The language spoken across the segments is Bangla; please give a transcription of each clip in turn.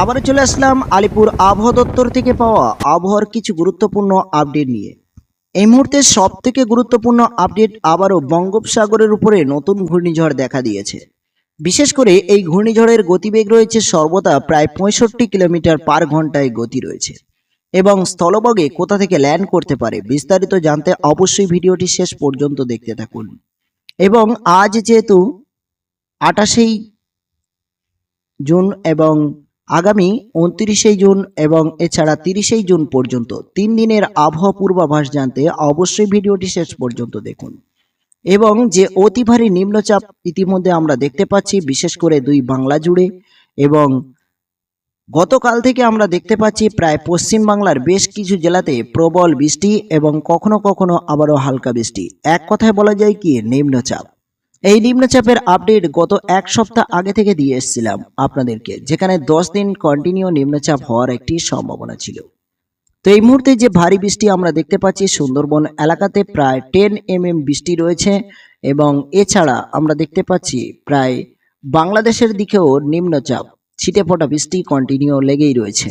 আবার চলে আসলাম আলিপুর আবহাওয়া দপ্তর থেকে পাওয়া আবহাওয়ার কিছু গুরুত্বপূর্ণ আপডেট নিয়ে। এই মুহূর্তে সব থেকে গুরুত্বপূর্ণ আপডেট আবারও বঙ্গোপসাগরের উপরে নতুন ঘূর্ণিঝড় দেখা দিয়েছে। বিশেষ করে এই ঘূর্ণিঝড়ের গতিবেগ রয়েছে সর্বদা প্রায় পঁয়ষট্টি কিলোমিটার পার ঘন্টায় গতি রয়েছে এবং স্থলভাগে কোথা থেকে ল্যান্ড করতে পারে বিস্তারিত জানতে অবশ্যই ভিডিওটি শেষ পর্যন্ত দেখতে থাকুন। এবং আজ যেহেতু আটাশেই জুন এবং আগামী উনত্রিশে জুন এবং এছাড়া তিরিশেই জুন পর্যন্ত তিন দিনের আবহাওয়া পূর্বাভাস জানতে অবশ্যই ভিডিওটি শেষ পর্যন্ত দেখুন। এবং যে অতি ভারী নিম্নচাপ ইতিমধ্যে আমরা দেখতে পাচ্ছি, বিশেষ করে দুই বাংলা জুড়ে এবং গতকাল থেকে আমরা দেখতে পাচ্ছি প্রায় পশ্চিম বাংলার বেশ কিছু জেলাতে প্রবল বৃষ্টি এবং কখনো কখনো আবারও হালকা বৃষ্টি। এক কথায় বলা যায় কি, নিম্নচাপ। এই নিম্নচাপের আপডেট গত এক সপ্তাহ আগে থেকে দিয়ে এসেছিলাম আপনাদেরকে, যেখানে দশ দিন কন্টিনিউ নিম্নচাপ হওয়ার একটি সম্ভাবনা ছিল। তো এই মুহূর্তে যে ভারী বৃষ্টি আমরা দেখতে পাচ্ছি, সুন্দরবন এলাকাতে প্রায় টেন এম এম বৃষ্টি রয়েছে এবং এছাড়া আমরা দেখতে পাচ্ছি প্রায় বাংলাদেশের দিকেও নিম্নচাপ, ছিটে ফোটা বৃষ্টি কন্টিনিউ লেগেই রয়েছে।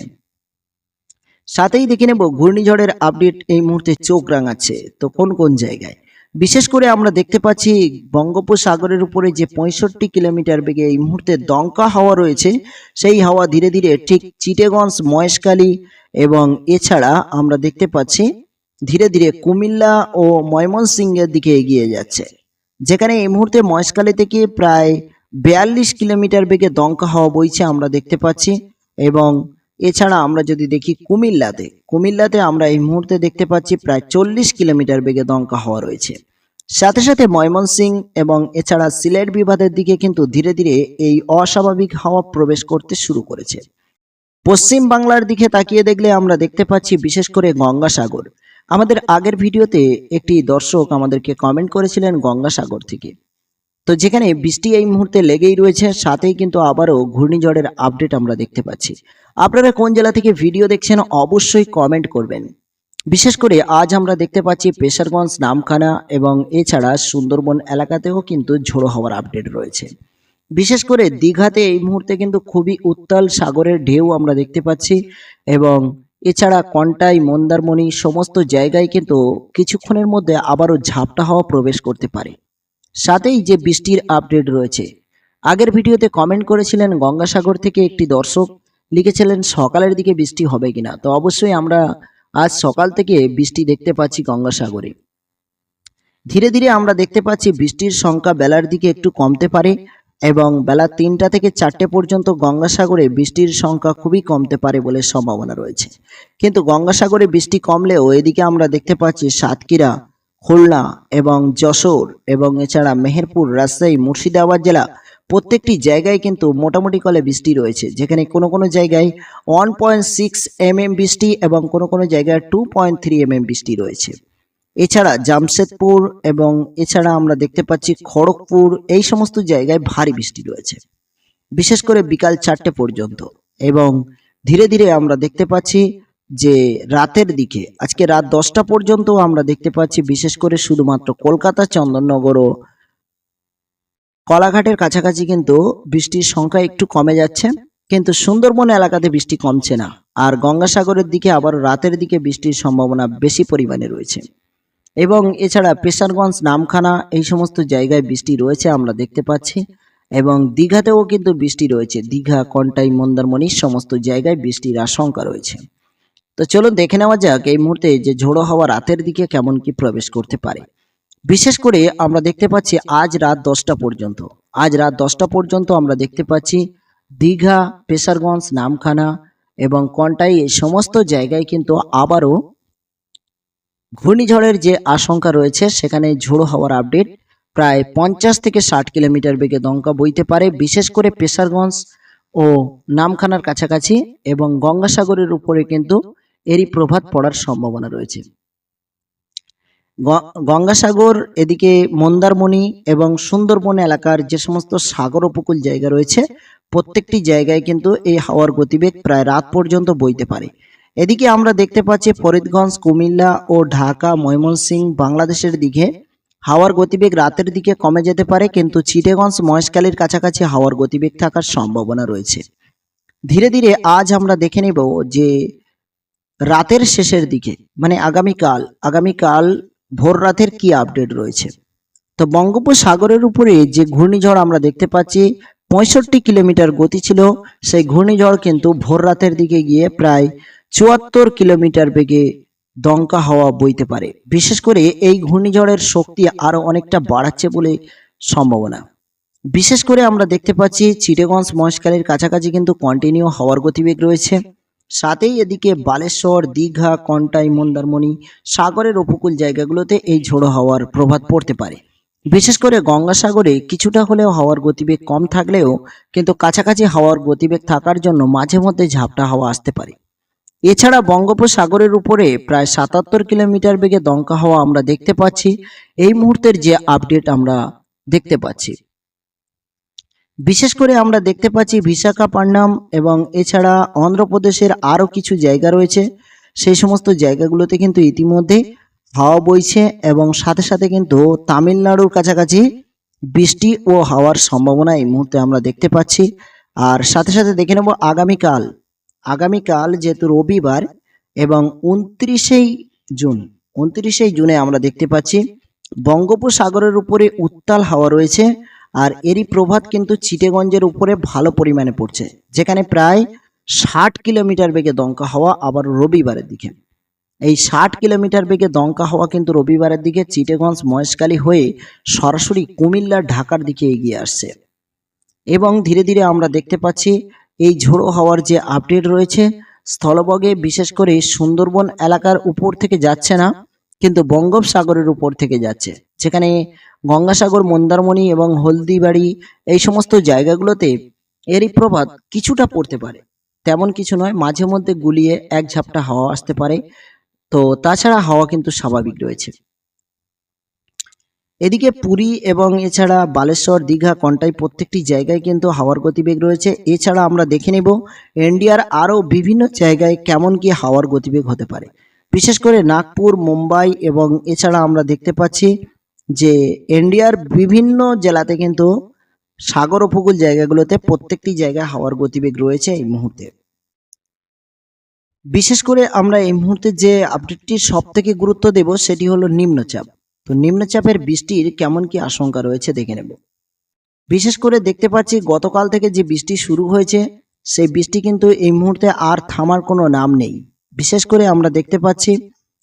সাথেই দেখে নেব ঘূর্ণিঝড়ের আপডেট এই মুহূর্তে চোখ রাঙাচ্ছে, তো কোন কোন জায়গায়? বিশেষ করে আমরা দেখতে পাচ্ছি বঙ্গোপসাগরের উপরে যে পঁয়ষট্টি কিলোমিটার বেগে এই মুহূর্তে দমকা হাওয়া রয়েছে, সেই হাওয়া ধীরে ধীরে ঠিক চিটেগঞ্জ, মহেশখালী এবং এছাড়া আমরা দেখতে পাচ্ছি ধীরে ধীরে কুমিল্লা ও ময়মনসিংহের দিকে এগিয়ে যাচ্ছে। যেখানে এই মুহূর্তে মহেশখালী থেকে প্রায় বিয়াল্লিশ কিলোমিটার বেগে দমকা হাওয়া বইছে আমরা দেখতে পাচ্ছি এবং এছাড়া আমরা যদি দেখি কুমিল্লাতে কুমিল্লাতে আমরা এই মুহূর্তে দেখতে পাচ্ছি প্রায় চল্লিশ কিলোমিটার বেগে দমকা হওয়া রয়েছে। সাথে সাথে ময়মনসিং এবং এছাড়া সিলেট বিভাগের দিকে কিন্তু ধীরে ধীরে এই অস্বাভাবিক হাওয়া প্রবেশ করতে শুরু করেছে। পশ্চিম বাংলার দিকে তাকিয়ে দেখলে আমরা দেখতে পাচ্ছি বিশেষ করে গঙ্গাসাগর। আমাদের আগের ভিডিওতে একটি দর্শক আমাদেরকে কমেন্ট করেছিলেন গঙ্গাসাগর থেকে। তো যেখানে বৃষ্টি এই মুহূর্তে লেগেই রয়েছে, সাথেই কিন্তু আবারও ঘূর্ণিঝড়ের আপডেট আমরা দেখতে পাচ্ছি। আপনারা কোন জেলা থেকে ভিডিও দেখছেন অবশ্যই কমেন্ট করবেন। বিশেষ করে আজ আমরা দেখতে পাচ্ছি পেশারগঞ্জ, নামখানা এবং এছাড়া সুন্দরবন এলাকাতেও কিন্তু ঝোড়ো হওয়ার আপডেট রয়েছে। বিশেষ করে দীঘাতে এই মুহূর্তে কিন্তু খুবই উত্তাল সাগরের ঢেউ আমরা দেখতে পাচ্ছি এবং এছাড়া কন্টাই, মন্দারমণি সমস্ত জায়গায় কিন্তু কিছুক্ষণের মধ্যে আবারও ঝাপটা হওয়া প্রবেশ করতে পারে। সাথেই যে বৃষ্টির আপডেট রয়েছে। আগের ভিডিওতে কমেন্ট করেছিলেন গঙ্গাসাগর থেকে একটি দর্শক, লিখেছিলেন সকালের দিকে বৃষ্টি হবে কিনা। তো অবশ্যই আমরা আজ সকাল থেকে বৃষ্টি দেখতে পাচ্ছি গঙ্গাসাগরে। ধীরে ধীরে আমরা দেখতে পাচ্ছি বৃষ্টির সংখ্যা বেলার দিকে একটু কমতে পারে এবং বেলা তিনটা থেকে চারটে পর্যন্ত গঙ্গাসাগরে বৃষ্টির সংখ্যা খুবই কমতে পারে বলে সম্ভাবনা রয়েছে। কিন্তু গঙ্গাসাগরে বৃষ্টি কমলেও এদিকে আমরা দেখতে পাচ্ছি সাতক্ষীরা খুলনা এবং যশোর এবং এছাড়া মেহেরপুর, রাজশাহী, মুর্শিদাবাদ জেলা প্রত্যেকটি জায়গায় কিন্তু মোটামুটি কলে বৃষ্টি রয়েছে। যেখানে কোনো কোনো জায়গায় one point six M M বৃষ্টি এবং কোনো কোনো জায়গায় two point three M M বৃষ্টি রয়েছে। এছাড়া জামশেদপুর এবং এছাড়া আমরা দেখতে পাচ্ছি খড়গপুর, এই সমস্ত জায়গায় ভারী বৃষ্টি রয়েছে। বিশেষ করে বিকাল চারটে পর্যন্ত এবং ধীরে ধীরে আমরা দেখতে পাচ্ছি যে রাতের দিকে, আজকে রাত দশটা পর্যন্ত আমরা দেখতে পাচ্ছি, বিশেষ করে শুধুমাত্র কলকাতা, চন্দননগর ও কলাঘাটের কাছাকাছি কিন্তু বৃষ্টির সংখ্যা একটু কমে যাচ্ছে। কিন্তু সুন্দরবন এলাকাতে বৃষ্টি কমছে না। আর গঙ্গাসাগরের দিকে আবার রাতের দিকে বৃষ্টির সম্ভাবনা বেশি পরিমাণে রয়েছে। এবং এছাড়া পেশারগঞ্জ নামখানা এই সমস্ত জায়গায় বৃষ্টি রয়েছে আমরা দেখতে পাচ্ছি। এবং দীঘাতেও কিন্তু বৃষ্টি রয়েছে। দীঘা, কন্টাই, মন্দারমণি, সমস্ত জায়গায় বৃষ্টির আশঙ্কা রয়েছে। তো চলুন দেখে নেওয়া যাক এই মুহূর্তে যে ঝোড়ো হাওয়া রাতের দিকে কেমন কি প্রবেশ করতে পারে। বিশেষ করে আমরা দেখতে পাচ্ছি আজ রাত দশটা পর্যন্ত। আজ রাত দশটা পর্যন্ত আমরা দেখতে পাচ্ছি দীঘা, পেশারগঞ্জ, নামখানা এবং কন্টাই এই সমস্ত জায়গায় কিন্তু আবারও ঘূর্ণিঝড়ের যে আশঙ্কা রয়েছে, সেখানে ঝোড়ো হওয়ার আপডেট প্রায় পঞ্চাশ থেকে ষাট কিলোমিটার বেগে দমকা বইতে পারে। বিশেষ করে পেশারগঞ্জ ও নামখানার কাছাকাছি এবং গঙ্গাসাগরের উপরে কিন্তু এরই প্রভাব পড়ার সম্ভাবনা রয়েছে। গঙ্গাসাগর এদিকে মন্দারমণি এবং সুন্দরবন এলাকার যে সমস্ত সাগর উপকূল জায়গা রয়েছে, প্রত্যেকটি জায়গায় কিন্তু এই হাওয়ার গতিবেগ প্রায় রাত পর্যন্ত বইতে পারে। এদিকে আমরা দেখতে পাচ্ছি ফরিদগঞ্জ, কুমিল্লা ও ঢাকা ময়মনসিংহ বাংলাদেশের দিকে হাওয়ার গতিবেগ রাতের দিকে কমে যেতে পারে, কিন্তু চিটেগঞ্জ, মহেশখালীর কাছাকাছি হাওয়ার গতিবেগ থাকার সম্ভাবনা রয়েছে। ধীরে ধীরে আজ আমরা দেখে নেব যে রাতের শেষের দিকে মানে আগামীকাল আগামীকাল ভোর রাতের কি আপডেট রয়েছে? তো বঙ্গোপসাগরের উপরে যে ঘূর্ণিঝড় আমরা দেখতে পাচ্ছি, পঁয়ষট্টি কিলোমিটার গতি ছিল, সেই ঘূর্ণিঝড় কিন্তু ভোর রাতের দিকে গিয়ে প্রায় চুয়াত্তর কিলোমিটার বেগে দঙ্কা হাওয়া বইতে পারে। বিশেষ করে এই ঘূর্ণিঝড়ের শক্তি আরও অনেকটা বাড়াচ্ছে বলে সম্ভাবনা। বিশেষ করে আমরা দেখতে পাচ্ছি চিটেগঞ্জ মহেশখালীর কাছাকাছি কিন্তু কন্টিনিউ হওয়ার গতিবেগ রয়েছে। সাথেই এদিকে বালেশ্বর, দীঘা, কন্টাই, মন্দারমণি সাগরের উপকূল জায়গাগুলোতে এই ঝোড়ো হাওয়ার প্রভাব পড়তে পারে। বিশেষ করে গঙ্গাসাগরে কিছুটা হলেও হাওয়ার গতিবেগ কম থাকলেও কিন্তু কাছাকাছি হাওয়ার গতিবেগ থাকার জন্য মাঝে মধ্যে ঝাপটা হাওয়া আসতে পারে। এছাড়া বঙ্গোপসাগরের উপরে প্রায় সাতাত্তর কিলোমিটার বেগে দমকা হাওয়া আমরা দেখতে পাচ্ছি। এই মুহূর্তের যে আপডেট আমরা দেখতে পাচ্ছি। বিশেষ করে আমরা দেখতে পাচ্ছি বিশাখাপট্টনম এবং এছাড়া অন্ধ্রপ্রদেশের আরও কিছু জায়গা রয়েছে। সেই সমস্ত জায়গাগুলোতে কিন্তু ইতিমধ্যে হাওয়া বইছে এবং সাথে সাথে কিন্তু তামিলনাড়ুর কাছাকাছি বৃষ্টি ও হাওয়ার সম্ভাবনা এই মুহূর্তে আমরা দেখতে পাচ্ছি। আর সাথে সাথে দেখে নেব আগামীকাল। আগামীকাল যেহেতু রবিবার এবং উনত্রিশেই জুন, উনত্রিশেই জুনে আমরা দেখতে পাচ্ছি বঙ্গোপসাগরের উপরে উত্তাল হাওয়া রয়েছে। আর এরই প্রভাব কিন্তু চিটেগঞ্জের উপরে ভালো পরিমাণে পড়ছে, যেখানে প্রায় ষাট কিলোমিটার বেগে দমকা হাওয়া আবার রবিবারের দিকে। এই ষাট কিলোমিটার বেগে দমকা হাওয়া কিন্তু রবিবারের দিকে চিটেগঞ্জ মহেশকালী হয়ে সরাসরি কুমিল্লা, ঢাকার দিকে এগিয়ে আসছে। এবং ধীরে ধীরে আমরা দেখতে পাচ্ছি এই ঝোড়ো হাওয়ার যে আপডেট রয়েছে, স্থলবগে বিশেষ করে সুন্দরবন এলাকার উপর থেকে যাচ্ছে না, কিন্তু বঙ্গোপসাগরের উপর থেকে যাচ্ছে। যেখানে গঙ্গাসাগর, মন্দারমণি এবং হলদিবাড়ি এই সমস্ত জায়গাগুলোতে এরই প্রভাব কিছুটা পড়তে পারে। তেমন কিছু নয়, মাঝে মধ্যে গুলিয়ে এক ঝাপটা হাওয়া আসতে পারে। তো তাছাড়া হাওয়া কিন্তু স্বাভাবিক রয়েছে। এদিকে পুরী এবং এছাড়া বালেশ্বর, দীঘা, কন্টাই প্রত্যেকটি জায়গায় কিন্তু হাওয়ার গতিবেগ রয়েছে। এছাড়া আমরা দেখে নেব ইন্ডিয়ার আরও বিভিন্ন জায়গায় কেমন কি হাওয়ার গতিবেগ হতে পারে। বিশেষ করে নাগপুর, মুম্বাই এবং এছাড়া আমরা দেখতে পাচ্ছি যে ইন্ডিয়ার বিভিন্ন জেলাতে কিন্তু সাগর উপকূল জায়গাগুলোতে প্রত্যেকটি জায়গায় হাওয়ার গতিবেগ রয়েছে এই মুহূর্তে। বিশেষ করে আমরা এই মুহূর্তে যে আপডেটটির সব থেকে গুরুত্ব দেব সেটি হলো নিম্নচাপ। তো নিম্নচাপের বৃষ্টির কেমন কি আশঙ্কা রয়েছে দেখে নেব। বিশেষ করে দেখতে পাচ্ছি গতকাল থেকে যে বৃষ্টি শুরু হয়েছে, সেই বৃষ্টি কিন্তু এই মুহূর্তে আর থামার কোনো নাম নেই। বিশেষ করে আমরা দেখতে পাচ্ছি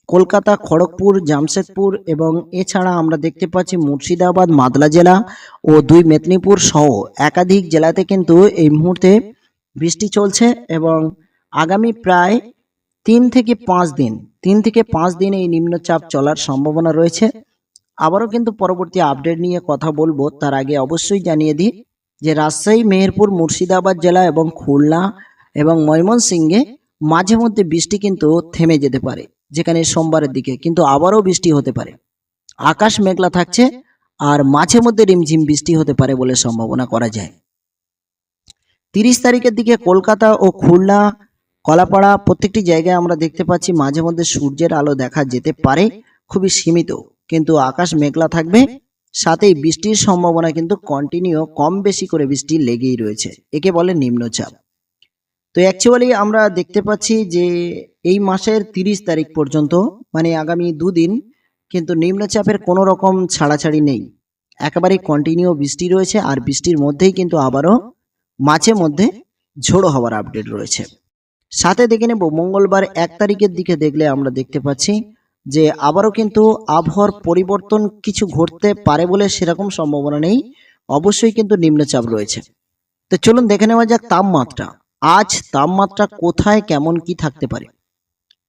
কলকাতা, খড়গপুর, জামশেদপুর এবং এছাড়া আমরা দেখতে পাচ্ছি মুর্শিদাবাদ, মাদলা জেলা ও দুই মেদিনীপুর সহ একাধিক জেলাতে কিন্তু এই মুহূর্তে বৃষ্টি চলছে এবং আগামী প্রায় তিন থেকে পাঁচ দিন, তিন থেকে পাঁচ দিন এই নিম্নচাপ চলার সম্ভাবনা রয়েছে। আবারও কিন্তু পরবর্তী আপডেট নিয়ে কথা বলব, তার আগে অবশ্যই জানিয়ে দিই যে রাজশাহী, মেহেরপুর, মুর্শিদাবাদ জেলা এবং খুলনা এবং ময়মনসিংহে মাঝে মধ্যে বৃষ্টি কিন্তু থেমে যেতে পারে। যেখানে সোমবারের দিকে, কিন্তু আবারও বৃষ্টি হতে পারে। আকাশ মেঘলা থাকছে আর মাঝে মধ্যে রিমঝিম বৃষ্টি হতে পারে বলে সম্ভাবনা করা যায়। তিরিশ তারিখের দিকে কলকাতা ও খুলনা, কলাপাড়া প্রত্যেকটি জায়গায় আমরা দেখতে পাচ্ছি মাঝে মধ্যে সূর্যের আলো দেখা যেতে পারে, খুবই সীমিত। কিন্তু আকাশ মেঘলা থাকবে, সাথেই বৃষ্টির সম্ভাবনা কিন্তু কন্টিনিউ কম বেশি করে বৃষ্টি লেগেই রয়েছে। একে বলে নিম্নচাপ। তো অ্যাকচুয়ালি আমরা দেখতে পাচ্ছি যে এই মাসের তিরিশ তারিখ পর্যন্ত মানে আগামী দুদিন, কিন্তু নিম্নচাপের কোনো রকম ছাড়াছাড়ি নেই। একেবারে কন্টিনিউ বৃষ্টি রয়েছে আর বৃষ্টির মধ্যেই কিন্তু আবারও মাঝে মধ্যে ঝোড়ো হওয়ার আপডেট রয়েছে। সাথে দেখে নেব, মঙ্গলবার এক তারিখের দিকে দেখলে আমরা দেখতে পাচ্ছি যে আবারও কিন্তু আবহাওয়ার পরিবর্তন কিছু ঘটতে পারে বলে সেরকম সম্ভাবনা নেই। অবশ্যই কিন্তু নিম্নচাপ রয়েছে। তো চলুন দেখে নেওয়া যাক তাপমাত্রা। আজ তাপমাত্রা কোথায় কেমন কি থাকতে পারে?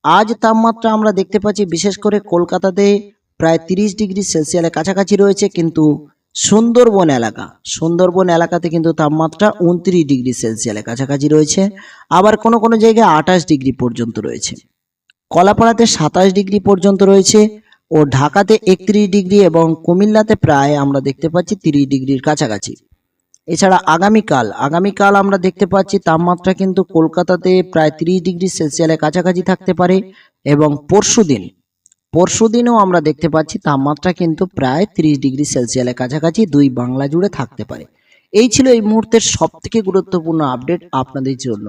আজ তাপমাত্রা আমরা দেখতে পাচ্ছি বিশেষ করে কলকাতাতে প্রায় তিরিশ ডিগ্রি সেলসিয়াসের কাছাকাছি রয়েছে, কিন্তু সুন্দরবন এলাকা, সুন্দরবন এলাকাতে কিন্তু তাপমাত্রা উনত্রিশ ডিগ্রি সেলসিয়াসের কাছাকাছি রয়েছে, আবার কোনো কোনো জায়গায় আঠাশ ডিগ্রি পর্যন্ত রয়েছে। কলাপাড়াতে সাতাশ ডিগ্রি পর্যন্ত রয়েছে ও ঢাকাতে একত্রিশ ডিগ্রি এবং কুমিল্লাতে প্রায় আমরা দেখতে পাচ্ছি তিরিশ ডিগ্রির কাছাকাছি। এছাড়া আগামীকাল আগামীকাল আমরা দেখতে পাচ্ছি তাপমাত্রা কিন্তু কলকাতাতে প্রায় তিরিশ ডিগ্রি সেলসিয়ালের কাছাকাছি থাকতে পারে এবং পরশু দিন পরশুদিন পরশুদিনও আমরা দেখতে পাচ্ছি তাপমাত্রা কিন্তু প্রায় তিরিশ ডিগ্রি সেলসিয়ালের কাছাকাছি দুই বাংলা জুড়ে থাকতে পারে। এই ছিল এই মুহূর্তের সবথেকে গুরুত্বপূর্ণ আপডেট আপনাদের জন্য।